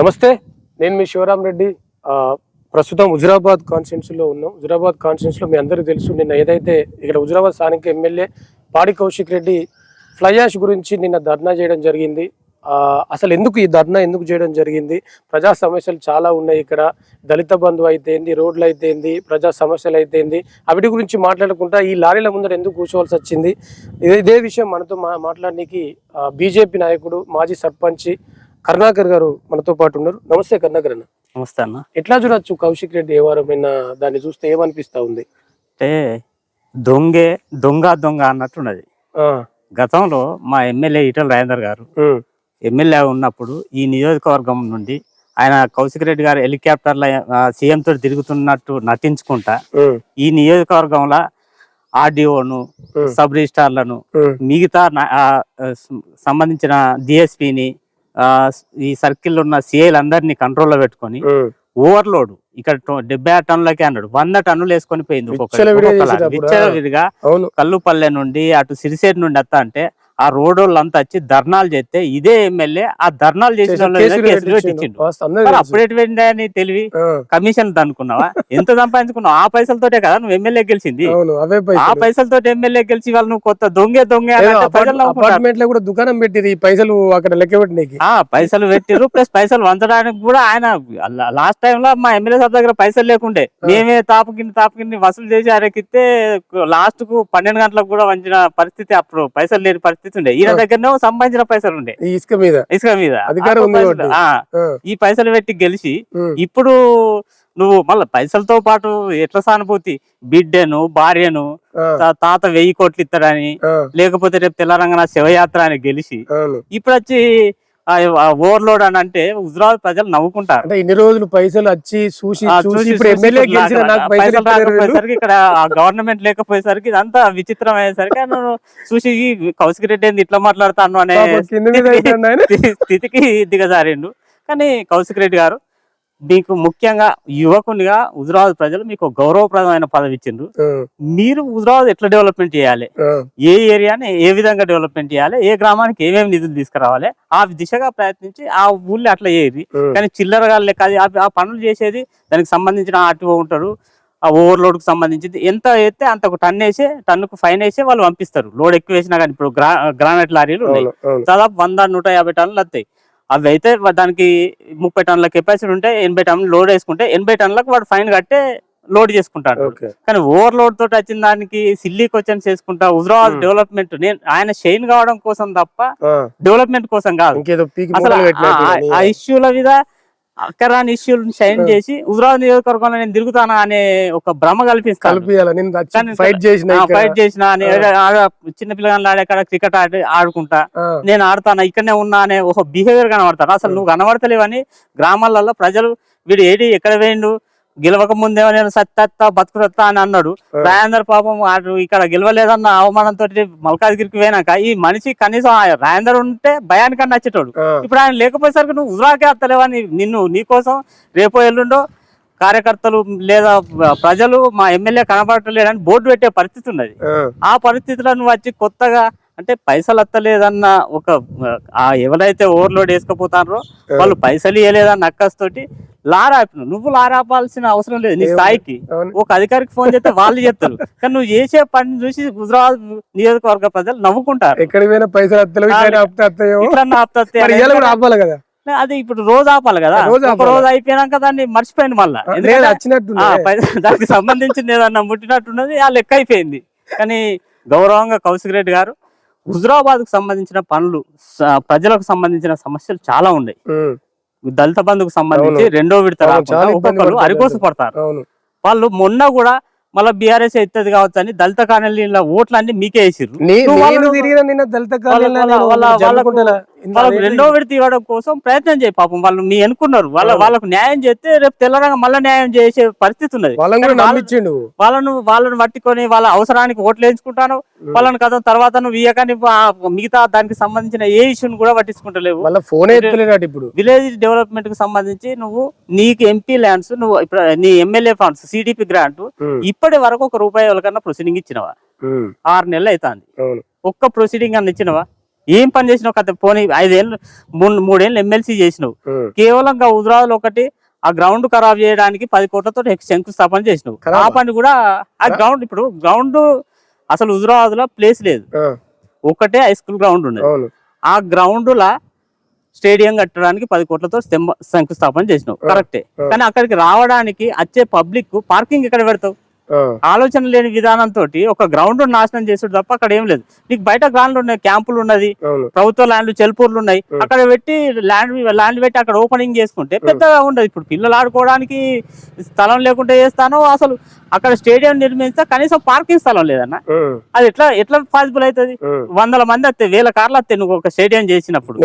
నమస్తే నేను మీ శివరాం రెడ్డి. ప్రస్తుతం హుజురాబాద్ కాన్స్టిట్యున్సీలో ఉన్నాం. హుజురాబాద్ కాన్స్టిట్యున్సీలో మీ అందరికీ తెలుసు నిన్న ఏదైతే ఇక్కడ హుజురాబాద్ స్థానిక ఎమ్మెల్యే పాడి కౌశిక్ రెడ్డి ఫ్లై యాష్ గురించి నిన్న ధర్నా చేయడం జరిగింది. అసలు ఎందుకు ఈ ధర్నా ఎందుకు చేయడం జరిగింది? ప్రజా సమస్యలు చాలా ఉన్నాయి ఇక్కడ. దళిత బంధు అయితేంది రోడ్లు అయితేంది ప్రజా సమస్యలు అయితేంది. అవిటి గురించి మాట్లాడకుండా ఈ లారీల ముందర ఎందుకు కూర్చోవాల్సి వచ్చింది? ఇదే ఇదే విషయం మనతో మా మాట్లాడడానికి బీజేపీ నాయకుడు మాజీ సర్పంచ్ కరుణాకర్ గారు మనతో పాటు ఉన్నారు. నమస్తే కరుణాకర్ అన్న. నమస్తే అన్న. ఎట్లా చూడొచ్చు కౌశిక్ రెడ్డి ఏ వారమైనా దాన్ని చూస్తే ఏమనిపిస్తా ఉంది? అంటే దొంగే దొంగ దొంగ అన్నట్టున్నది. గతంలో మా ఎమ్మెల్యే ఈటల రాజేందర్ గారు ఎమ్మెల్యే ఉన్నప్పుడు ఈ నియోజకవర్గం నుండి ఆయన కౌశిక్ రెడ్డి గారు హెలికాప్టర్ల సీఎం తోటి తిరుగుతున్నట్టు నటించుకుంటా ఈ నియోజకవర్గంలో ఆర్డీఓను సబ్ రిజిస్టార్లను మిగతా సంబంధించిన డిఎస్పిని ఈ సర్కిల్లో ఉన్న సిఐలందరినీ కంట్రోల్లో పెట్టుకొని. ఓవర్లోడ్ ఇక్కడ డెబ్బై ఆరు టన్నులకే అన్నాడు. వంద టన్నులు వేసుకొని పోయింది. విచ్చలవిడిగా కల్లుపల్లె నుండి అటు సిరిసేరు నుండి వస్తా అంటే ఆ రోడ్డు వచ్చి ధర్నాలు చేస్తే ఇదే ఎమ్మెల్యే ఆ ధర్నాలు చేసిన కేసులు పెట్టించిండు. అప్పుడు ఎటువంటి అని తెలివి? కమిషన్ అనుకున్నావా? ఎంత సంపాదించుకున్నావు? ఆ పైసలతోటే కదా నువ్వు ఎమ్మెల్యే గెలిచింది. ఆ పైసలు. పైసలతో ఎమ్మెల్యే గెలిచి వాళ్ళు నువ్వు కొత్త దొంగే దొంగే. అపార్ట్మెంట్లో కూడా దుకాణం పెట్టిరు ఈ పైసలు అక్కడ లెక్క ఆ పైసలు పెట్టిర్రు ప్లస్ పైసలు వంచడానికి కూడా ఆయన లాస్ట్ టైం లో మా ఎమ్మెల్యే సార్ దగ్గర పైసలు లేకుండే. మేమే తాపుకింది తాపుకింది వసూలు చేసి అరకిస్తే లాస్ట్కు పన్నెండు గంటలకు కూడా వంచిన పరిస్థితి అప్పుడు. పైసలు లేని పరిస్థితి ఉండే ఈయన దగ్గరనే సంపాదించిన పైసలు ఉండే. ఇసుక మీద. ఇసుక మీద. అధికారం ఉంది ఈ పైసలు పెట్టి గెలిచి ఇప్పుడు నువ్వు మళ్ళీ పైసలతో పాటు ఎట్లా సానుభూతి? బిడ్డను భార్యను తాత వెయ్యి కోట్లు ఇస్తాడని లేకపోతే రేపు తెల్లారంగన శివయాత్ర అని గెలిచి ఇప్పుడు వచ్చి ఓవర్లోడ్ అని అంటే హుజరాబాద్ ప్రజలు నవ్వుకుంటారు. అంటే ఇన్ని రోజులు పైసలు వచ్చి చూసి పైసలు ఇక్కడ గవర్నమెంట్ లేకపోయేసరికి ఇదంతా విచిత్రం అయ్యేసరికి చూసి కౌశిక్ రెడ్డి ఏంది ఇట్లా మాట్లాడతాను అనే స్థితికి దిగజారిండు. కానీ కౌశిక్ రెడ్డి గారు మీకు ముఖ్యంగా యువకునిగా హుజరాబాద్ ప్రజలు మీకు గౌరవప్రదమైన పదవి ఇచ్చిండ్రు. మీరు హుజరాబాద్ ఎట్లా డెవలప్మెంట్ చేయాలి? ఏ ఏరియాని ఏ విధంగా డెవలప్మెంట్ చేయాలి? ఏ గ్రామానికి ఏమేమి నిధులు తీసుకురావాలి? ఆ దిశగా ప్రయత్నించి ఆ ఊళ్ళో అట్లా ఉమ్, కానీ చిల్లరగా లెక్క ఆ- పనులు చేసేది దానికి సంబంధించిన ఆర్టీఓ ఉంటారు. ఆ ఓవర్లోడ్కు సంబంధించింది. ఎంత వేస్తే అంత ఒక టన్ వేసి టన్నుకు ఫైన్ వేసి వాళ్ళు పంపిస్తారు. లోడ్ ఎక్కువ వేసినా కానీ ఇప్పుడు గ్రా గ్రానైట్ లారీలు ఉన్నాయి. దాదాపు వంద నూట యాభై టన్నులు వస్తాయి. అవి అయితే దానికి ముప్పై టన్నుల కెపాసిటీ ఉంటే ఎనభై టన్నులు లోడ్ వేసుకుంటే ఎనభై టన్నులకు వాడు ఫైన్ కట్టే లోడ్ చేసుకుంటాడు కానీ ఓవర్లోడ్ తోటి వచ్చిన దానికి సిల్లీ క్వశ్చన్స్ చేసుకుంటా హుజరాబాద్. డెవలప్మెంట్ నేను ఆయన షైన్ కావడం కోసం తప్ప డెవలప్మెంట్ కోసం కాదు అసలు. ఆ ఇష్యూల మీద అక్కరాని ఇష్యూలు షైన్ ఆ. చేసి హుజరాబాద్ నియోజకవర్గంలో నేను తిరుగుతానా అనే ఒక భ్రమ కల్పిస్తాను. ఫైట్ చేసిన చిన్న పిల్లగాళ్ళు ఆడే కాడ క్రికెట్ ఆడి ఆడుకుంటా. నేను ఆడతాను ఇక్కడనే ఉన్నా అనే ఒక బిహేవియర్ కనబడతారు అసలు నువ్వు కనబడతలేవని గ్రామాలలో ప్రజలు వీడు ఏడి ఎక్కడ వేయండు గెలవక ముందేమో నేను సత్తా బతుకుతత్తా అని అన్నాడు. ఆ. రాజేందర్ పాపం ఆడు ఇక్కడ గెలవలేదన్న అవమానంతో మల్కాజ్గిరికి పోయినాక ఈ మనిషి కనీసం ఆ రాజేందర్ ఉంటే భయానికన్నా వచ్చేటోడు ఆ, ఇప్పుడు ఆయన లేకపోయేసరికి నువ్వు ఉజరాకే వస్తలేవని నిన్ను నీకోసం రేపో ఎల్లుండో కార్యకర్తలు లేదా ప్రజలు మా ఎమ్మెల్యే కనబడలేదని బోర్డు పెట్టే పరిస్థితి ఉన్నది. ఆ, ఆ పరిస్థితిలో నువ్వు వచ్చి కొత్తగా అంటే పైసలు వస్తలేదన్న ఒక ఆ ఎవరైతే ఓవర్లోడ్ వేసుకుపోతారో వాళ్ళు పైసలు ఇవ్వలేదన్న అక్కస్తోటి లారాపిను నువ్వు లారాపాల్సిన అవసరం లేదు నీ స్థాయికి. ఒక అధికారికి ఫోన్ చేస్తే వాళ్ళు చెప్తారు. కానీ నువ్వు చేసే పని చూసి గుజరాత్ నియోజకవర్గ ప్రజలు నవ్వుకుంటారు. ఎక్కడికి పోయినా పైసలు ఆపాలి కదా? అది ఇప్పుడు రోజు ఆపాలి కదా? రోజు ఒక. రోజు అయిపోయినాక దాన్ని మర్చిపోయింది మళ్ళా. దానికి సంబంధించింది ఏదన్నా ముట్టినట్టున్నది ఆ లెక్క అయిపోయింది. కానీ గౌరవంగా కౌశిక్ రెడ్డి గారు హుజరాబాద్కు సంబంధించిన పనులు ప్రజలకు సంబంధించిన సమస్యలు చాలా ఉన్నాయి. దళిత బంధుకు సంబంధించి. రెండో విడత రాకుండా ఒక్కొక్కరు అరికోస పడతారు వాళ్ళు మొన్న కూడా మళ్ళీ బీఆర్ఎస్ ఎత్తది కావచ్చు అని దళిత కాలనీల ఓట్లన్నీ మీకే వేసిర్రు. వాళ్ళ- వాళ్ళకు? రెండో విడత ఇవ్వడం కోసం ప్రయత్నం చేయి పాపం. వాళ్ళు మీ అనుకున్నారు. వాళ్ళ. వాళ్ళకు న్యాయం చేస్తే రేపు తెల్లరంగా మళ్ళీ న్యాయం చేసే పరిస్థితి ఉన్నది. వాళ్ళని వాళ్ళను పట్టుకొని వాళ్ళ అవసరానికి ఓట్లు వేయించుకుంటాను. వాళ్ళని కదా తర్వాత నువ్వు ఇయ్యకని మిగతా దానికి సంబంధించిన ఏ ఇష్యూని కూడా పట్టించుకుంటలేవు. ఇప్పుడు. విలేజ్ డెవలప్మెంట్కి సంబంధించి నువ్వు నీకు ఎంపీ ల్యాండ్స్ నువ్వు ఇప్పుడు నీ ఎమ్మెల్యే ఫండ్స్ సిడిపి గ్రాంట్ ఇప్పటి వరకు ఒక రూపాయి వాళ్ళకన్నా ప్రొసీడింగ్ ఇచ్చినవా? ఆరు నెలలు అవుతుంది. ఒక్క ప్రొసీడింగ్ అన్న ఇచ్చినవా? ఏం పని చేసినావు కథ? పోనీ ఐదేళ్ళు మూడు మూడేళ్ళు ఎమ్మెల్సీ చేసినావు. కేవలం హుజరాబాద్ ఒకటి ఆ గ్రౌండ్ ఖరాబ్ చేయడానికి పది కోట్లతో శంకుస్థాపన చేసినావు. ఆ? పని కూడా ఆ గ్రౌండ్ ఇప్పుడు గ్రౌండ్ అసలు హుజరాబాద్లో ప్లేస్ లేదు ఒకటే హై స్కూల్ గ్రౌండ్ అవును. ఆ గ్రౌండ్ లా స్టేడియం కట్టడానికి పది కోట్లతో శంకుస్థాపన చేసినావు. కరెక్టే. కానీ అక్కడికి రావడానికి వచ్చే పబ్లిక్ పార్కింగ్ ఎక్కడ పెడతావు? ఆలోచన లేని విధానంతో ఒక గ్రౌండ్ నాశనం చేసుడు తప్ప అక్కడ ఏం లేదు. నీకు బయట గ్రౌండ్లు ఉన్నాయి క్యాంపులు ఉన్నది ప్రభుత్వ ల్యాండ్లు చెల్పూర్లు ఉన్నాయి. అక్కడ పెట్టి ల్యాండ్ ల్యాండ్ పెట్టి అక్కడ ఓపెనింగ్ చేసుకుంటే పెద్దగా ఉండదు. ఇప్పుడు పిల్లలు ఆడుకోవడానికి స్థలం లేకుండా చేస్తాను అసలు అక్కడ స్టేడియం నిర్మిస్తే కనీసం పార్కింగ్ స్థలం లేదన్న. అది ఎట్లా ఎట్లా పాసిబుల్ అవుతుంది. వందల మంది వస్తే వేల కార్లు వస్తాయి నువ్వు ఒక స్టేడియం చేసినప్పుడు.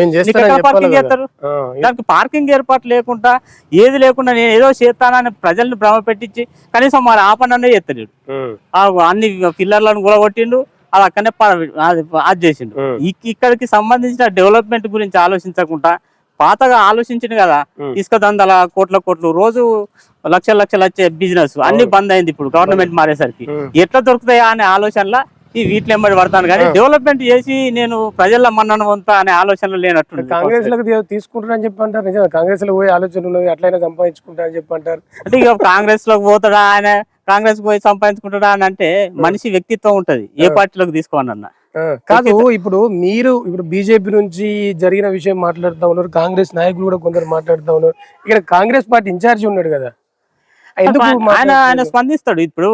పార్కింగ్. చేస్తారు? దానికి పార్కింగ్ ఏర్పాటు లేకుండా ఏది లేకుండా నేను ఏదో చేస్తానని ప్రజల్ని భ్రమ పెట్టించి కనీసం మరి ఆ ఆ అన్ని పిల్లర్లను కూడా కొట్టిండు అది అక్కడనే అది చేసిండు ఇక్కడికి సంబంధించిన డెవలప్మెంట్ గురించి ఆలోచించకుండా పాతగా ఆలోచించింది కదా. ఇసుక దందల కోట్ల కోట్లు రోజు లక్షల లక్షలు వచ్చే బిజినెస్ అన్ని. బంద్ అయింది ఇప్పుడు గవర్నమెంట్ మారేసరికి. ఎట్లా దొరుకుతాయా అనే ఆలోచనలో ఈ వీటిలో ఎంబడి పడతాను కానీ. డెవలప్మెంట్ చేసి నేను ప్రజల మన్నన వంత అనే ఆలోచనలు లేనట్టు కాంగ్రెస్లకు తీసుకుంటారని చెప్పి అంటారు నిజంగా కాంగ్రెస్లో పోయే ఆలోచన ఉన్నది అట్లయినా సంపాదించుకుంటా అని చెప్పి అంటారు అంటే ఇక కాంగ్రెస్లోకి పోతాడా ఆయన కాంగ్రెస్ పోయి సంపాదించుకుంటాడా అని అంటే మనిషి వ్యక్తిత్వం ఉంటది ఏ. పార్టీలోకి తీసుకోనన్నా ఆ, కాదు ఇప్పుడు మీరు ఇప్పుడు బీజేపీ నుంచి జరిగిన విషయం మాట్లాడుతా ఉన్నారు కాంగ్రెస్ నాయకులు కూడా కొందరు మాట్లాడుతా ఉన్నారు. ఇక్కడ కాంగ్రెస్ పార్టీ ఇన్ఛార్జ్ ఉన్నాడు కదా. ఎందుకు ఆయన ఆయన? స్పందిస్తాడు. ఇప్పుడు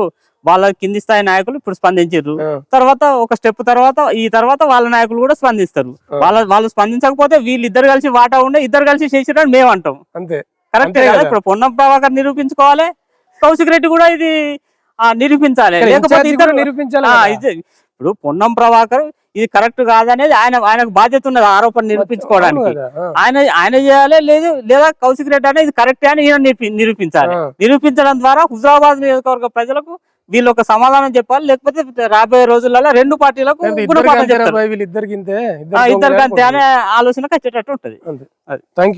వాళ్ళ కింది స్థాయి నాయకులు ఇప్పుడు స్పందించారు. తర్వాత ఒక స్టెప్ తర్వాత ఈ తర్వాత వాళ్ళ నాయకులు కూడా స్పందిస్తారు. వాళ్ళ వాళ్ళు స్పందించకపోతే వీళ్ళు ఇద్దరు కలిసి వాటా ఉండే ఇద్దరు కలిసి చేసిరని మేము అంటాం అంతే. కరెక్ట్ కదా. ఇప్పుడు పొన్నం ప్రభాకర్ నిరూపించుకోవాలి కౌశిక్ రెడ్డి కూడా ఇది ఆ, నిరూపించాలి. లేకపోతే ఇప్పుడు పొన్నం ప్రభాకర్ ఇది కరెక్ట్ కాదనేది ఆయన ఆయనకు బాధ్యత ఉన్నది ఆరోపణ నిరూపించుకోవడానికి. ఆయన ఆయన చేయాలి లేదు లేదా కౌశిక్ రెడ్డి అనేది కరెక్ట్ అని ఈయన నిరూపి- నిరూపించాలి. నిరూపించడం ద్వారా హుజరాబాద్ నియోజకవర్గ ప్రజలకు వీళ్ళు ఒక సమాధానం చెప్పాలి లేకపోతే రాబోయే రోజులలో రెండు పార్టీలకు ఇద్దరికి అంతే అనే ఆలోచనకు వచ్చేటట్టు ఉంటది. థ్యాంక్